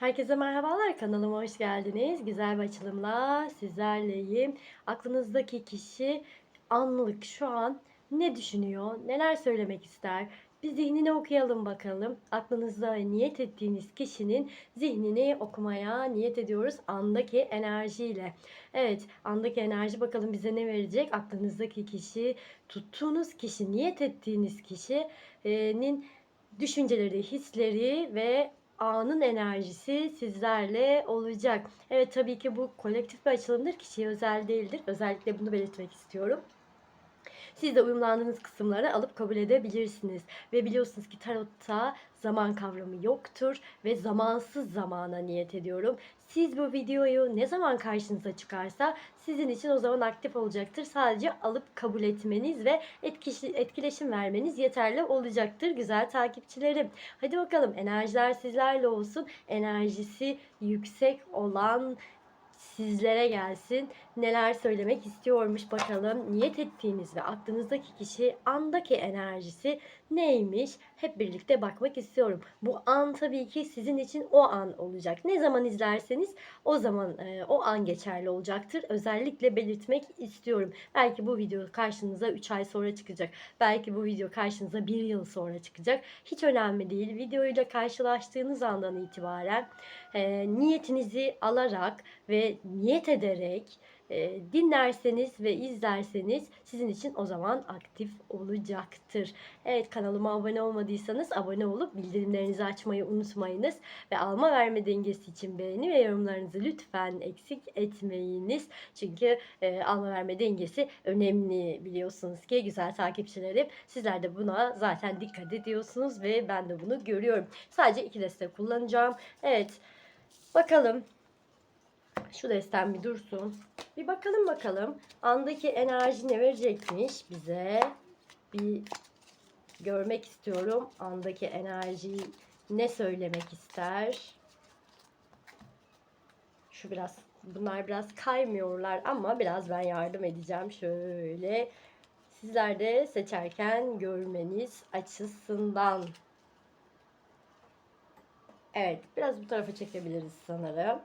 Herkese merhabalar kanalıma hoş geldiniz. Güzel bir açılımla sizlerleyim. Aklınızdaki kişi anlık şu an ne düşünüyor, neler söylemek ister? Bir zihnini okuyalım bakalım. Aklınızda niyet ettiğiniz kişinin zihnini okumaya niyet ediyoruz andaki enerjiyle. Evet, andaki enerji bakalım bize ne verecek? Aklınızdaki kişi, tuttuğunuz kişi, niyet ettiğiniz kişinin düşünceleri, hisleri ve anın enerjisi sizlerle olacak. Evet tabii ki bu kolektif bir açılımdır. Kişiye özel değildir. Özellikle bunu belirtmek istiyorum. Siz de uyumlandığınız kısımları alıp kabul edebilirsiniz. Ve biliyorsunuz ki tarotta zaman kavramı yoktur ve zamansız zamana niyet ediyorum. Siz bu videoyu ne zaman karşınıza çıkarsa sizin için o zaman aktif olacaktır. Sadece alıp kabul etmeniz ve etkileşim vermeniz yeterli olacaktır güzel takipçilerim. Hadi bakalım enerjiler sizlerle olsun. Enerjisi yüksek olan sizlere gelsin. Neler söylemek istiyormuş bakalım. Niyet ettiğiniz ve aklınızdaki kişi andaki enerjisi neymiş? Hep birlikte bakmak istiyorum. Bu an tabii ki sizin için o an olacak. Ne zaman izlerseniz o zaman e, o an geçerli olacaktır. Özellikle belirtmek istiyorum. Belki bu video karşınıza 3 ay sonra çıkacak. Belki bu video karşınıza 1 yıl sonra çıkacak. Hiç önemli değil. Videoyla karşılaştığınız andan itibaren e, niyetinizi alarak ve niyet ederek e, dinlerseniz ve izlerseniz sizin için o zaman aktif olacaktır. Evet kanalıma abone olmadıysanız abone olup bildirimlerinizi açmayı unutmayınız. Ve alma verme dengesi için beğeni ve yorumlarınızı lütfen eksik etmeyiniz. Çünkü e, alma verme dengesi önemli biliyorsunuz ki güzel takipçilerim. Sizler de buna zaten dikkat ediyorsunuz ve ben de bunu görüyorum. Sadece iki deste kullanacağım. Evet bakalım şu destem bir dursun. Bir bakalım bakalım. Andaki enerji ne verecekmiş bize. Bir görmek istiyorum. Andaki enerjiyi ne söylemek ister. Şu biraz bunlar biraz kaymıyorlar ama biraz ben yardım edeceğim. Şöyle sizler de seçerken görmeniz açısından. Evet biraz bu tarafa çekebiliriz sanırım.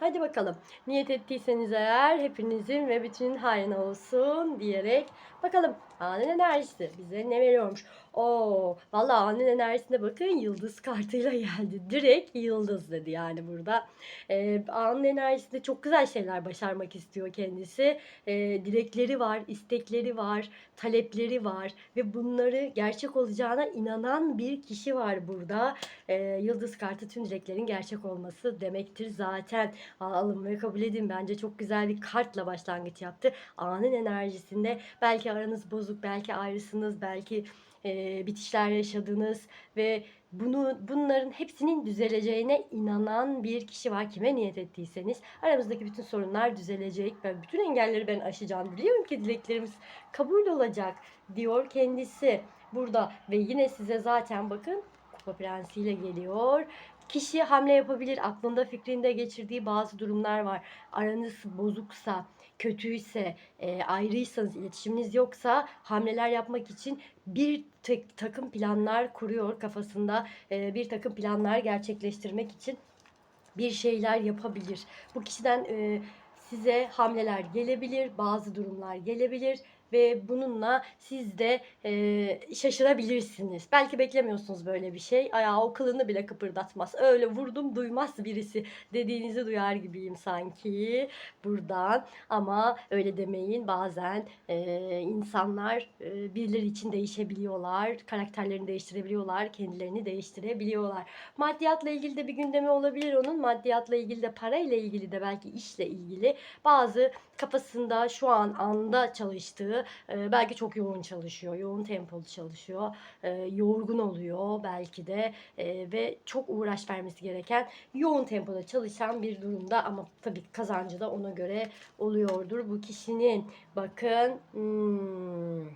Hadi bakalım. Niyet ettiyseniz eğer hepinizin ve bütünün hayrına olsun diyerek bakalım anın enerjisi bize ne veriyormuş. Oo, vallahi anın enerjisine bakın yıldız kartıyla geldi. Direkt yıldız dedi yani burada. Ee, anın enerjisinde çok güzel şeyler başarmak istiyor kendisi. Ee, dilekleri var, istekleri var, talepleri var ve bunları gerçek olacağına inanan bir kişi var burada. Ee, yıldız kartı tüm dileklerin gerçek olması demektir zaten. Alın ve kabul edin bence çok güzel bir kartla başlangıç yaptı. Anın enerjisinde belki aranız bozuk, belki ayrısınız, belki e, bitişler yaşadınız ve bunu bunların hepsinin düzeleceğine inanan bir kişi var. Kime niyet ettiyseniz aramızdaki bütün sorunlar düzelecek ve bütün engelleri ben aşacağım. Biliyorum ki dileklerimiz kabul olacak diyor kendisi burada ve yine size zaten bakın Kupa Prensi'yle geliyor. Kişi hamle yapabilir. Aklında fikrinde geçirdiği bazı durumlar var. Aranız bozuksa, kötüyse, e, ayrıysanız, iletişiminiz yoksa hamleler yapmak için bir tek takım planlar kuruyor kafasında. E, bir takım planlar gerçekleştirmek için bir şeyler yapabilir. Bu kişiden e, size hamleler gelebilir, bazı durumlar gelebilir ve bununla siz de e, şaşırabilirsiniz. Belki beklemiyorsunuz böyle bir şey. Ayağı o kılını bile kıpırdatmaz. Öyle vurdum duymaz birisi dediğinizi duyar gibiyim sanki buradan. Ama öyle demeyin. Bazen e, insanlar e, birileri için değişebiliyorlar. Karakterlerini değiştirebiliyorlar. Kendilerini değiştirebiliyorlar. Maddiyatla ilgili de bir gündemi olabilir onun. Maddiyatla ilgili de parayla ilgili de belki işle ilgili bazı kafasında şu an anda çalıştığı e, belki çok yoğun çalışıyor, yoğun tempolu çalışıyor, e, yorgun oluyor belki de e, ve çok uğraş vermesi gereken yoğun tempoda çalışan bir durumda ama tabii kazancı da ona göre oluyordur bu kişinin. Bakın hmm.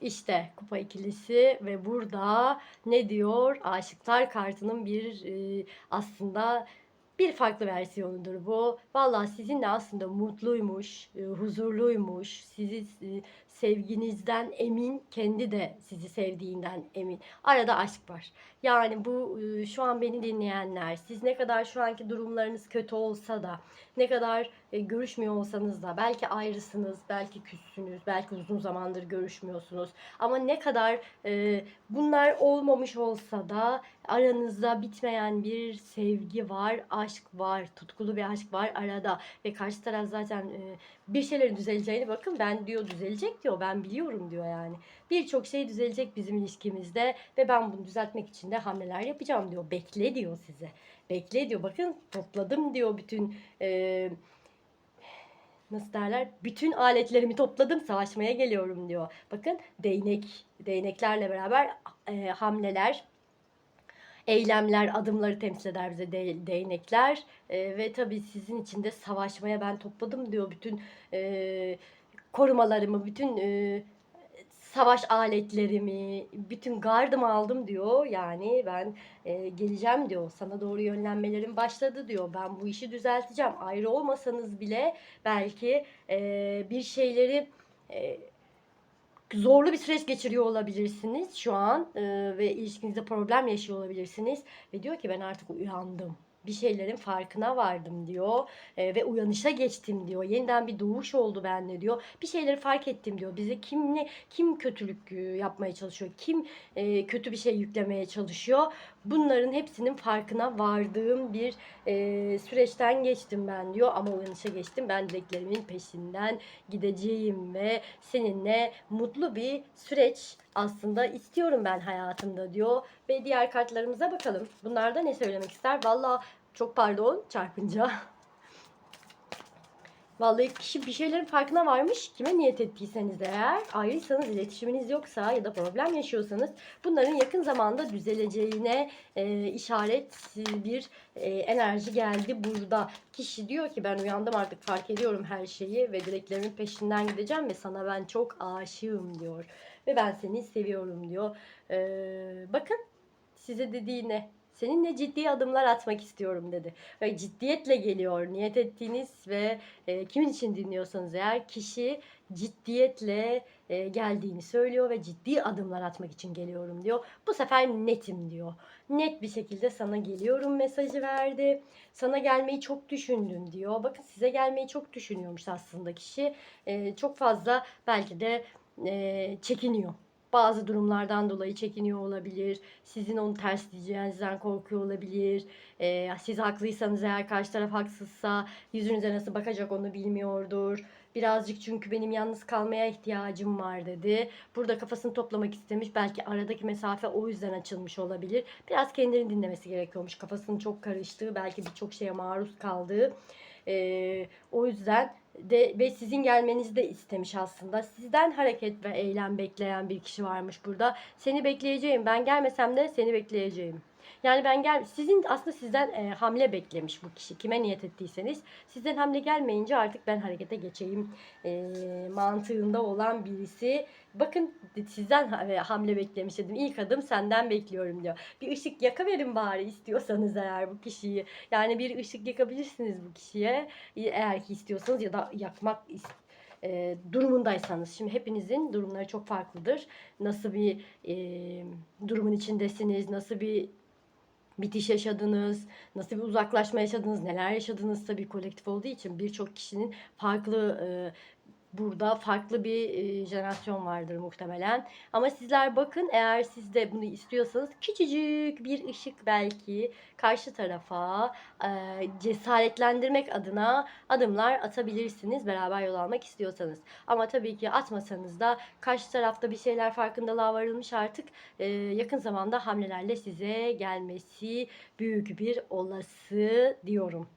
İşte kupa ikilisi ve burada ne diyor? Aşıklar kartının bir e, aslında bir farklı versiyonudur bu. Vallahi sizinle aslında mutluymuş, e, huzurluymuş, sizi e, sevginizden emin, kendi de sizi sevdiğinden emin. Arada aşk var. Yani bu şu an beni dinleyenler, siz ne kadar şu anki durumlarınız kötü olsa da, ne kadar e, görüşmüyor olsanız da, belki ayrısınız, belki küssünüz, belki uzun zamandır görüşmüyorsunuz. Ama ne kadar bunlar olmamış olsa da aranızda bitmeyen bir sevgi var, aşk var, tutkulu bir aşk var arada ve karşı taraf zaten bir şeylerin düzeleceğini bakın ben diyor düzelecek diyor ben biliyorum diyor yani. Birçok şey düzelecek bizim ilişkimizde ve ben bunu düzeltmek için de hamleler yapacağım diyor. Bekle diyor size. Bekle diyor. Bakın topladım diyor bütün e, nasıl derler? Bütün aletlerimi topladım savaşmaya geliyorum diyor. Bakın değnek değneklerle beraber e, hamleler eylemler, adımları temsil eder bize de- değnekler E, ve tabii sizin için de savaşmaya ben topladım diyor bütün e, korumalarımı, bütün e, savaş aletlerimi, bütün gardımı aldım diyor. Yani ben e, geleceğim diyor. Sana doğru yönlenmelerim başladı diyor. Ben bu işi düzelteceğim. Ayrı olmasanız bile belki e, bir şeyleri e, zorlu bir süreç geçiriyor olabilirsiniz şu an e, ve ilişkinizde problem yaşıyor olabilirsiniz ve diyor ki ben artık uyandım. Bir şeylerin farkına vardım diyor e, ve uyanışa geçtim diyor. Yeniden bir doğuş oldu bende diyor. Bir şeyleri fark ettim diyor. Bize kim ne kim kötülük e, yapmaya çalışıyor? Kim e, kötü bir şey yüklemeye çalışıyor? Bunların hepsinin farkına vardığım bir e, süreçten geçtim ben diyor ama uyanışa geçtim. Ben dileklerimin peşinden gideceğim ve seninle mutlu bir süreç aslında istiyorum ben hayatımda diyor. Ve diğer kartlarımıza bakalım. Bunlarda ne söylemek ister? Valla çok pardon çarpınca. Vallahi kişi bir şeylerin farkına varmış. Kime niyet ettiyseniz eğer ayrıysanız iletişiminiz yoksa ya da problem yaşıyorsanız bunların yakın zamanda düzeleceğine e, işaret bir e, enerji geldi burada. Kişi diyor ki ben uyandım artık fark ediyorum her şeyi ve dileklerimin peşinden gideceğim ve sana ben çok aşığım diyor. Ve ben seni seviyorum diyor. Ee, bakın size dediği ne? Seninle ciddi adımlar atmak istiyorum dedi. Ve ciddiyetle geliyor. Niyet ettiğiniz ve e, kimin için dinliyorsanız eğer kişi ciddiyetle e, geldiğini söylüyor ve ciddi adımlar atmak için geliyorum diyor. Bu sefer netim diyor. Net bir şekilde sana geliyorum mesajı verdi. Sana gelmeyi çok düşündüm diyor. Bakın size gelmeyi çok düşünüyormuş aslında kişi. E, çok fazla belki de e, çekiniyor. Bazı durumlardan dolayı çekiniyor olabilir. Sizin onu ters diyeceğinizden korkuyor olabilir. E, siz haklıysanız eğer karşı taraf haksızsa yüzünüze nasıl bakacak onu bilmiyordur. Birazcık çünkü benim yalnız kalmaya ihtiyacım var dedi. Burada kafasını toplamak istemiş. Belki aradaki mesafe o yüzden açılmış olabilir. Biraz kendini dinlemesi gerekiyormuş. Kafasının çok karıştığı, belki birçok şeye maruz kaldığı. Ee, o yüzden de ve sizin gelmenizi de istemiş aslında. Sizden hareket ve eylem bekleyen bir kişi varmış burada. Seni bekleyeceğim. Ben gelmesem de seni bekleyeceğim. Yani ben gel sizin aslında sizden e, hamle beklemiş bu kişi. Kime niyet ettiyseniz sizden hamle gelmeyince artık ben harekete geçeyim e, mantığında olan birisi. Bakın sizden e, hamle beklemiş dedim. İlk adım senden bekliyorum diyor. Bir ışık yakaverin bari istiyorsanız eğer bu kişiyi. Yani bir ışık yakabilirsiniz bu kişiye. Eğer ki istiyorsanız ya da yakmak is- e, durumundaysanız. Şimdi hepinizin durumları çok farklıdır. Nasıl bir e, durumun içindesiniz, nasıl bir bitiş yaşadınız, nasıl bir uzaklaşma yaşadınız, neler yaşadınız? Tabii kolektif olduğu için birçok kişinin farklı e, burada farklı bir e, jenerasyon vardır muhtemelen. Ama sizler bakın eğer siz de bunu istiyorsanız küçücük bir ışık belki karşı tarafa e, cesaretlendirmek adına adımlar atabilirsiniz beraber yol almak istiyorsanız. Ama tabii ki atmasanız da karşı tarafta bir şeyler farkındalığa varılmış artık e, yakın zamanda hamlelerle size gelmesi büyük bir olası diyorum.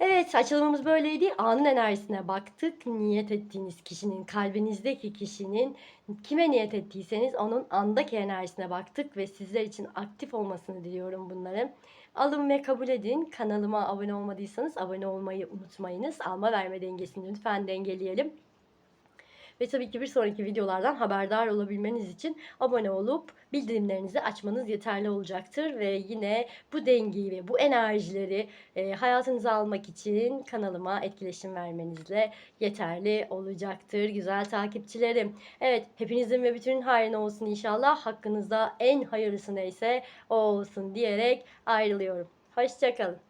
Evet açılımımız böyleydi. Anın enerjisine baktık. Niyet ettiğiniz kişinin, kalbinizdeki kişinin kime niyet ettiyseniz onun andaki enerjisine baktık ve sizler için aktif olmasını diliyorum bunların. Alın ve kabul edin. Kanalıma abone olmadıysanız abone olmayı unutmayınız. Alma verme dengesini lütfen dengeleyelim. Ve tabii ki bir sonraki videolardan haberdar olabilmeniz için abone olup bildirimlerinizi açmanız yeterli olacaktır ve yine bu dengeyi ve bu enerjileri e, hayatınıza almak için kanalıma etkileşim vermenizle yeterli olacaktır güzel takipçilerim. Evet hepinizin ve bütün hayrına olsun inşallah. Hakkınızda en hayırlısı neyse o olsun diyerek ayrılıyorum. Hoşçakalın.